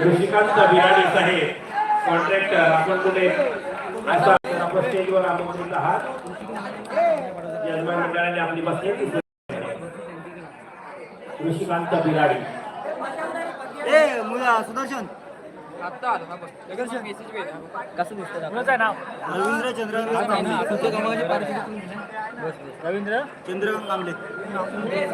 ऋषिकांत बिराडी साहेब contractor आपण कुठे? आता आपण स्टेजवर आमंत्रित आहात. यजमान मंडळाने आपली. ऋषिकांत बिराडी. ए मुला सुदर्शन. आहे रवींद्र चंद्र रवींद्र? चंद्रकांत कांबळे जीवनदेव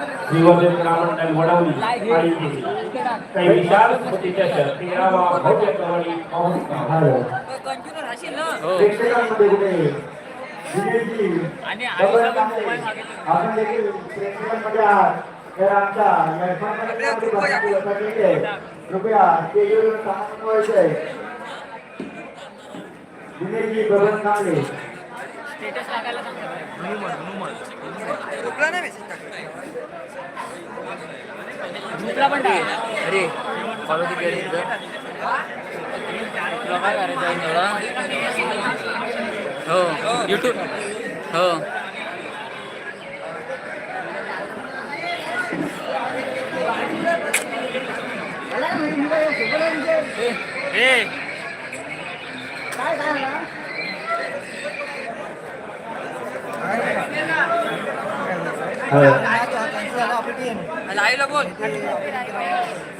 ग्रामंडळ वडवली आणि केली. काही विशाल स्मृतीच्या तेरावा भव्य कवडी महोत्सव कंटिन्यू राहशील ना प्रेक्षकांमध्ये कुठे विजयजी आणि बबन आईचा कांबळे, मोबाईल मागितला आपण देखील प्रेक्षकांमध्ये आहात तर आमच्या यजमानांकडे भाषणाची व्यथा केली आहे. कृपया स्टेजवर स्टेटस नाही पण अरे फॉलो तुला काय करायचं थोडा हो? युट्यूब हो. ए. बोल केलं जाणार नाही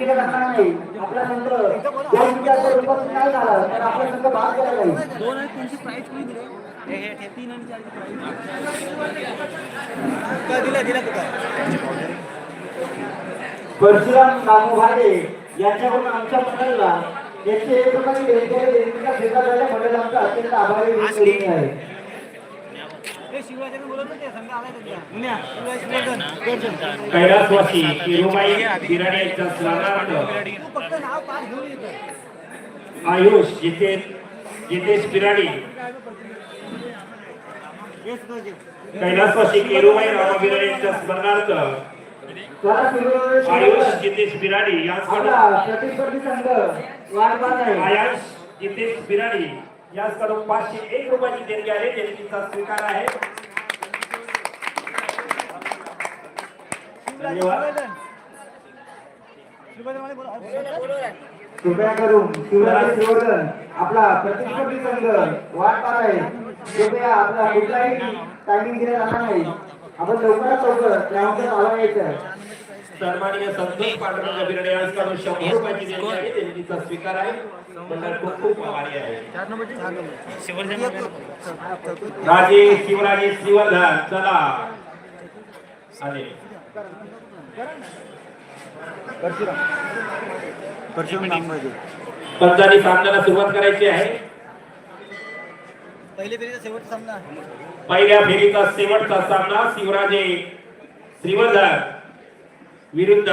आपला संघ दोन मिनिटाच्या रूपात नाही झाला तर आपला संघ भाग केला जाईल दोन आणि तीनची प्राईस कोणी दिले? हे तीन आणि चारची प्राईस दिला दिला तू काय परशुराम नामू भाडे यांच्याकडून आमच्या मंडळाला एकशे एक रुपये मंडळ आमचा अत्यंत आभारी आहे. कैलासवासी किरुबाई यांचा स्मरणार्थ आयुष जितेश जितेश बिराडी. कैलासवासी केरुबाई रामा यांच्या स्मरणार्थ आयुष जितेश आयुष पाचशे एक रुपयाची देणगी आहे. देणगीचा स्वीकार आहे. धन्यवाद कृपया करून शिवराज आपला प्रतिस्पर्धी संघ वाट पाहत आहे. कृपया आपला कुठलाही टायमिंग दिला जाणार नाही. आपण लवकरात लवकर ग्राउंडच्या नावा यायचं सन्माननीय संतोष पांडुरंग बिराडे यांच्याकडून शंभर रुपयाची आहे. देणगीचा स्वीकार आहे. खूप खूप आभारी आहे. राजे शिवराजे श्रीवर्धन चला. आले पंचांनी सामन्याला सुरुवात करायची आहे. पहिले फेरीचा शेवटचा सामना. पहिल्या फेरीचा शेवटचा सामना शिवराजे श्रीवर्धन विरुद्ध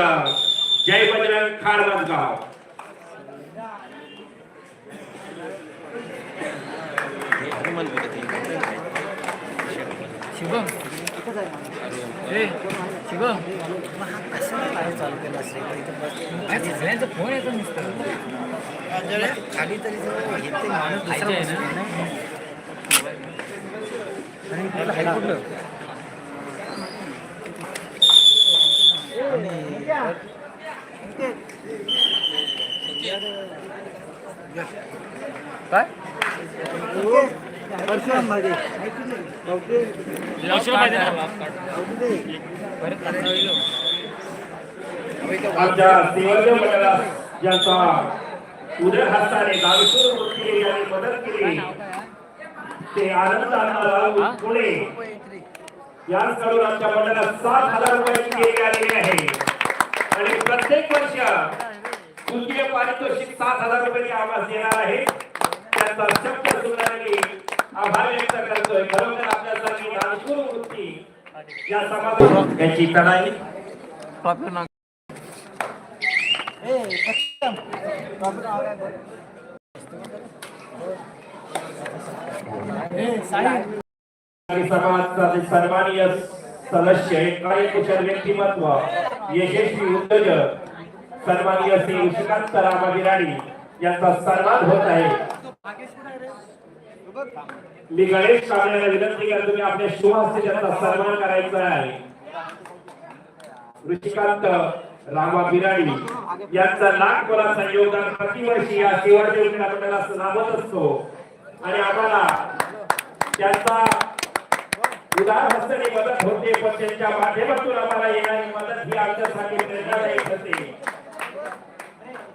जय बजरंग खारमजगाव शुभम फोन येतो खाली तरी काय परशुराम भागे आमच्या ज्यांचा हस्ताने यांनी मदत केली ते आनंद पुणे. यांच्याकडून आमच्या सात हजार रुपयाची आलेली आहे. आणि प्रत्येक वर्ष तृतीय पारितोषिक सात हजार रुपये आम्हाला देणार आहे. त्याचा शब्द सुंदरांनी आभार व्यक्त करतोय खरोखर दानशूर वृत्ती या याची तडाई समाजाचे सन्माननीय सदस्य कार्यकुशल व्यक्तिमत्व यशस्वी उद्योजक सन्माननीय श्री विश्वकांत रामा बिराडी यांचा सन्मान होत आहे मी गणेश कांबळेला विनंती करतो की आपल्या शुभास्ते त्यांचा सन्मान करायचा आहे. ऋषिकांत रामा बिराडी यांचा नागपुराचा योगदान प्रतिवर्षी या शिवाजी मंडळाला लाभत असतो. आणि आम्हाला त्यांचा उदार हस्ताने मदत होते पण त्यांच्या माध्यमातून आम्हाला येणारी मदत ही आमच्यासाठी प्रेरणादायी ठरते.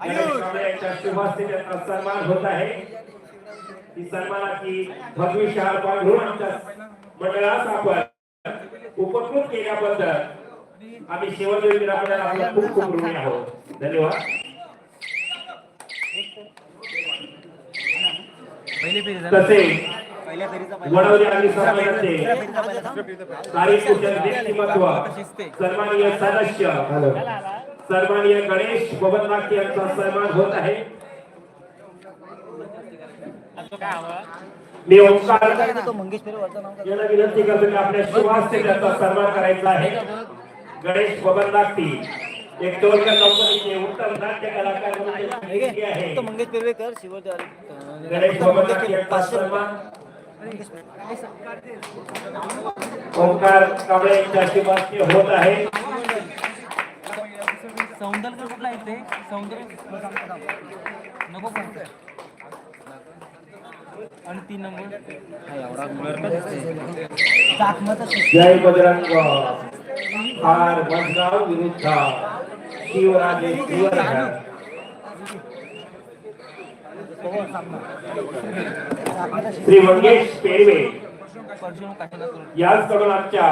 गणेश यांच्या शुभास्ते त्यांचा सन्मान होत आहे. ही सन्मानाची भगवी शाल बांधून आमच्या मंडळास आपण उपकृत केल्याबद्दल आम्ही शेवटच्या आपल्याला आपलं खूप खूप ऋणी आहोत. धन्यवाद. तसे वडवली आणि समाजाचे कार्यकुशल व्यक्तिमत्व सन्माननीय सदस्य सन्माननीय गणेश बबन यांचा सन्मान होत आहे. मी ओंकार? याला विनंती करतो की आपल्या शिवास्ते त्यांचा सन्मान करायचा आहे. गणेश बबन नाट्टी एक टोलकर कंपनीचे उत्तम नाट्य कलाकार म्हणून मंगेश पेरवेकर गणेश बबन यांचा सन्मान. ओंकार कांबळे यांच्या शिवास्ते होत आहे. सौंदर्य कुठला आहे ते सौंदर्य नको पण आणि तीन नंबर जय बजरंग हार मजगाव विरुद्ध शिवराजे शिवराज. श्री मंगेश पेरवे याचकडून आमच्या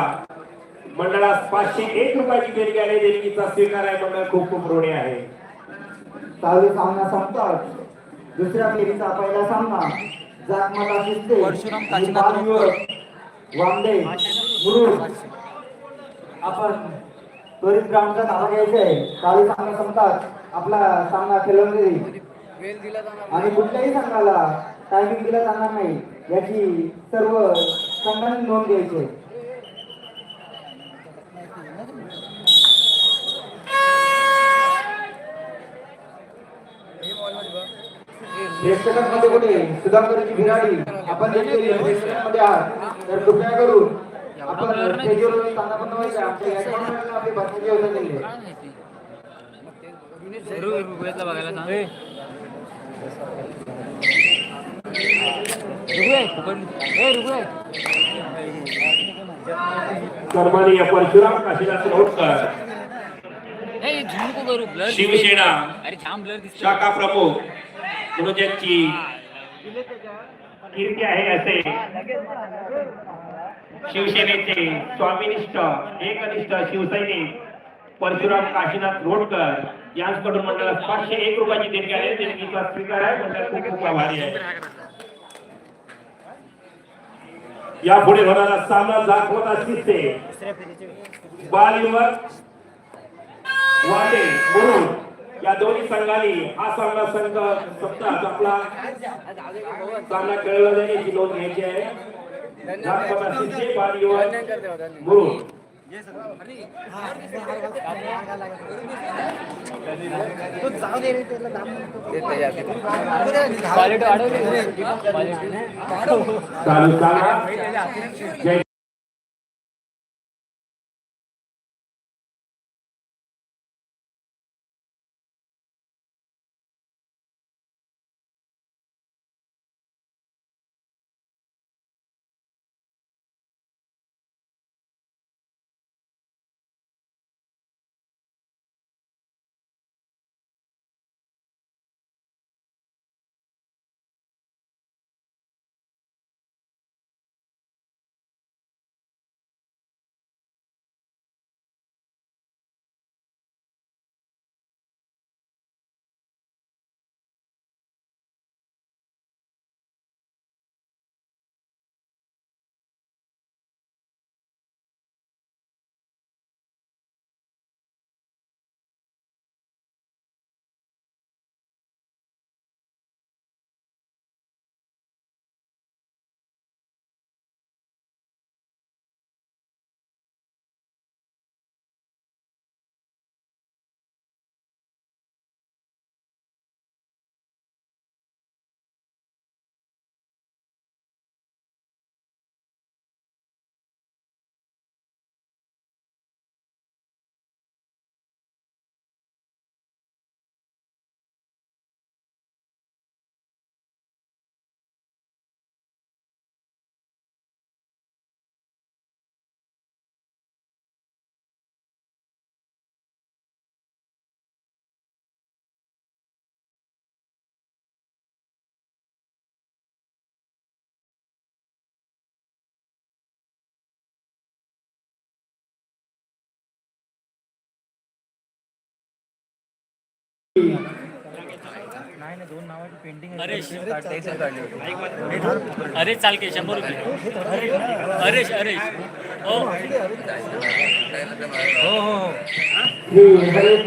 मंडळात पाचशे एक रुपयाची देणगी आली देणगीचा स्वीकार आहे. मंडळ खूप खूप ऋणी आहे. चालू सामना संपतात दुसऱ्या फेरीचा पहिला सामना. शिस्ते परशुराम काशीनाथ वामदे मुरुड. आपण त्वरित ग्राउंडचा धावा घ्यायचा आहे. चालू सामना संपतात. आपला सामना खेळवली आणि कुठल्याही संघाला टायमिंग दिला जाणार नाही. याची सर्व संघांनी नोंद घ्यायची आहे. मध्ये कुठे सुधाकरची बिराडी आपण देखील मध्ये आहात तर कृपया करून आपण स्टेजवर स्थानापन्न व्हायचं. बघायला सांग. परशुराम रोडकर ब्लर शिवसेना शाखा प्रमुख म्हणून कीर्ती आहे असे. शिवसेनेचे स्वामीनिष्ठ एकनिष्ठ शिवसैनिक परशुराम काशीनाथ रोडकर यांच्याकडून मंडळात पाचशे एक रुपयाची देणगी आहे. देणगीचा स्वीकार आहे. मंडळ खूप खूप आभारी आहे. या पुढे होणारा सामना दाखवत असते बाल युवक वाटे म्हणून या दोन्ही संघांनी हा सामना संघ सप्ताह आपला सामना खेळला जाईल याची नोंद घ्यायची आहे. चालू चालू जय अरे चाल के शंभर रुपये. अरे अरे हो. हो हो हरेश